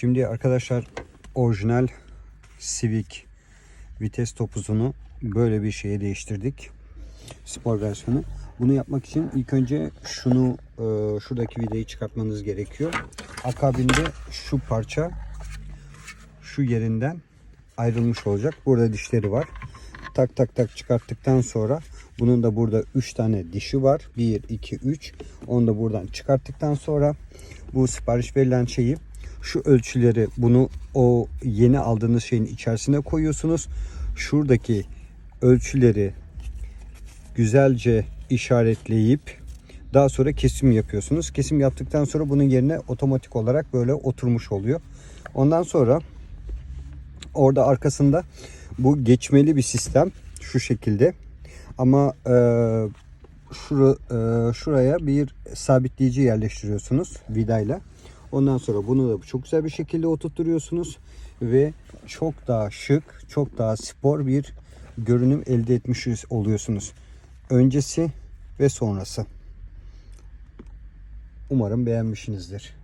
Şimdi arkadaşlar orijinal Civic vites topuzunu böyle bir şeye değiştirdik. Spor versiyonu. Bunu yapmak için ilk önce şunu e, şuradaki vidayı çıkartmanız gerekiyor. Akabinde şu parça şu yerinden ayrılmış olacak. Burada dişleri var. Tak tak tak çıkarttıktan sonra bunun da burada 3 tane dişi var. 1, 2, 3. Onu da buradan çıkarttıktan sonra bu sipariş verilen şeyi şu ölçüleri bunu o yeni aldığınız şeyin içerisine koyuyorsunuz. Şuradaki ölçüleri güzelce işaretleyip daha sonra kesim yapıyorsunuz. Kesim yaptıktan sonra bunun yerine otomatik olarak böyle oturmuş oluyor. Ondan sonra orada arkasında bu geçmeli bir sistem şu şekilde. Ama e, şura, e, şuraya bir sabitleyici yerleştiriyorsunuz vidayla. Ondan sonra bunu da çok güzel bir şekilde oturtuyorsunuz ve çok daha şık, çok daha spor bir görünüm elde etmiş oluyorsunuz. Öncesi ve sonrası. Umarım beğenmişsinizdir.